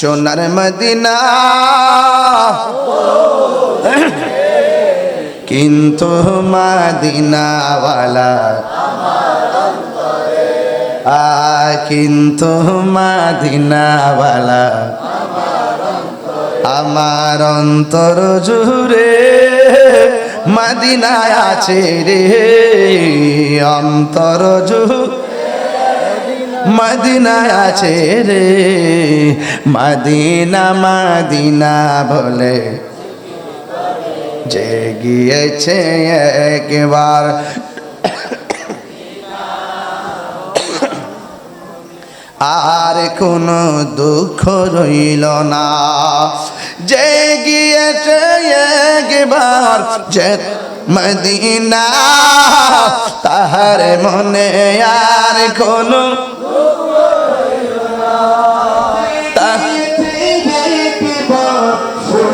সোনার মদিনা। কিন্তু মদিনাওয়ালা আ কিন্তু মদিনাওয়ালা আমার অন্তর জুড়ে মদিনায় আছে রে, অন্তর জুড়ে মদিনায় আছে রে। মদিনা মদিনা বলে যে গিয়েছে একবার। আর কোনো দুঃখ রইল না। যে গিয়েছে একবার যে মদিনা, তাহার মনে আর কোনো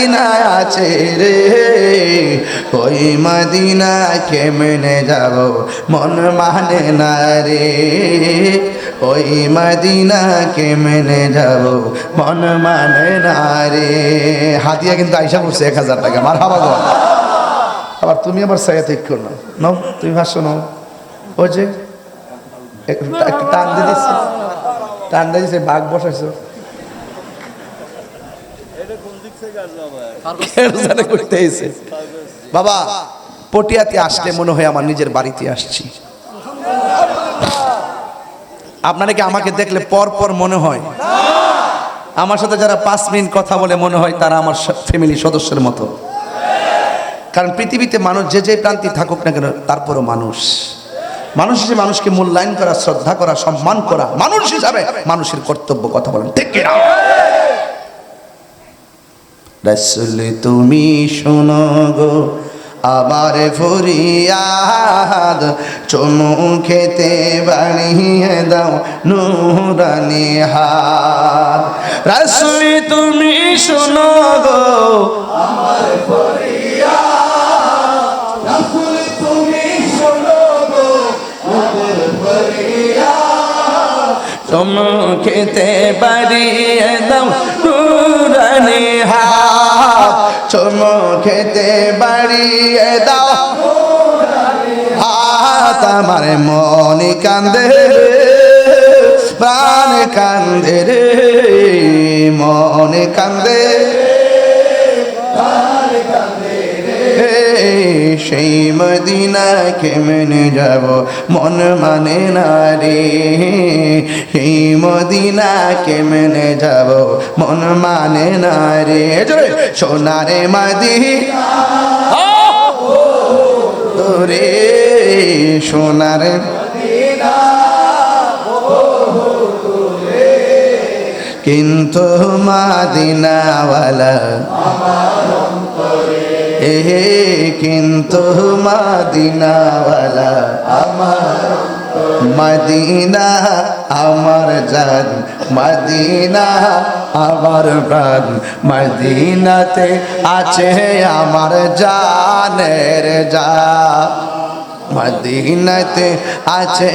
মদিনা আছে রে। ওই মদিনা কেমনে যাব? মন মানে না রে। ওই মদিনা কেমনে যাব? মন মানে না রে। হাতিয়া কিন্তু আইসা পড়ছে এক হাজার টাকা। মার হাবা আবার তুমি আবার সাইয়া ঠিক করো না। তুমি ভাষ্য নাও। ওই যে টান দিয়ে দিচ্ছে টান দিয়ে দিচ্ছে বাঘ বসাইছো। করতে এসে? বাবা পটিয়াতে আসলে মনে হয় আমার নিজের বাড়িতে আসছি। আপনারা কি আমাকে দেখলে পর পর মনে হয়? আমার সাথে যারা পাঁচ মিনিট কথা বলে মনে হয় তারা আমার ফ্যামিলি সদস্যের মতো। কারণ পৃথিবীতে মানুষ যে যে প্রান্তি থাকুক না কেন তারপরও মানুষ। মানুষ হিসেবে মানুষকে মূল্যায়ন করা শ্রদ্ধা করা সম্মান করা মানুষ হিসাবে মানুষের কর্তব্য কথা বলেন। ঠিক কিনা? রসুল, তুমি শোনো গো, আমার ফরিয়াদ চমু খেতে বানিয়ে দাও নুরানি হাত। রসুল, তুমি শোনো গো চমকেতে বাড়িয়ে দাও নুরানি হাত খেতে বাড়িয়ে দাও। হাত আমার মনে কান্দে প্রাণ কান্দে রে মনে কান্দে। সেই মদিনা কেমনে যাব? মন মানে না রে। সেই মদিনা কেমনে যাব? মন মানে না রে। সোনারে মাদি তোরে সোনারে কিন্তু মাদিনাওয়ালা এ কিন্তু মাদিনাওয়ালা আমার, মদিনা আমার জান, মদিনা আমার প্রাণ, মদিনাতে আছে আমার জানের যা মদিনাতে আছে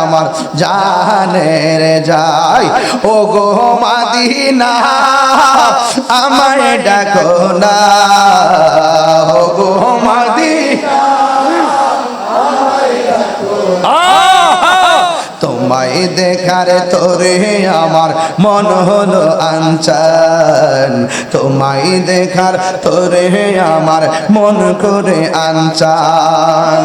আমার জানের যাই। ও গো মদিনা, আমায় ডাকো না। ও গো মদিনা, তোমায় দেখার তোরে আমার মন হলো আনচান। তোমায় দেখার তোরে আমার মন করে আনচান।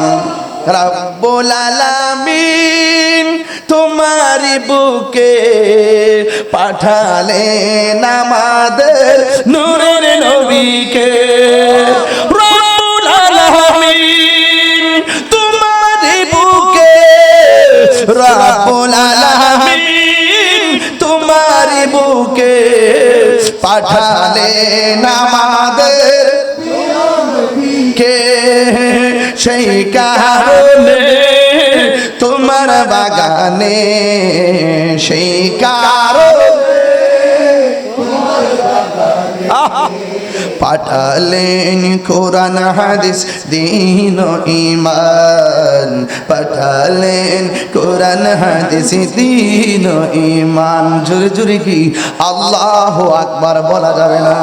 রব্বুল আলামিন তোমারি বুকে পাঠালেন আমাদের নূরের নবীকে। রব্বুল আলামিন তোমারি বুকে রব্বুল আলামিন তোমারি বুকে পাঠালে আমাদের সেই কারণে তোমার বাগানে, সেই কারণে পাঠালেন কোরআন, হাদিস, দিন ইমান পাঠালেন কোরআন, হাদিস, দিন ইমান জোরে জোরে কি? আল্লাহ আকবার বলা যাবে না।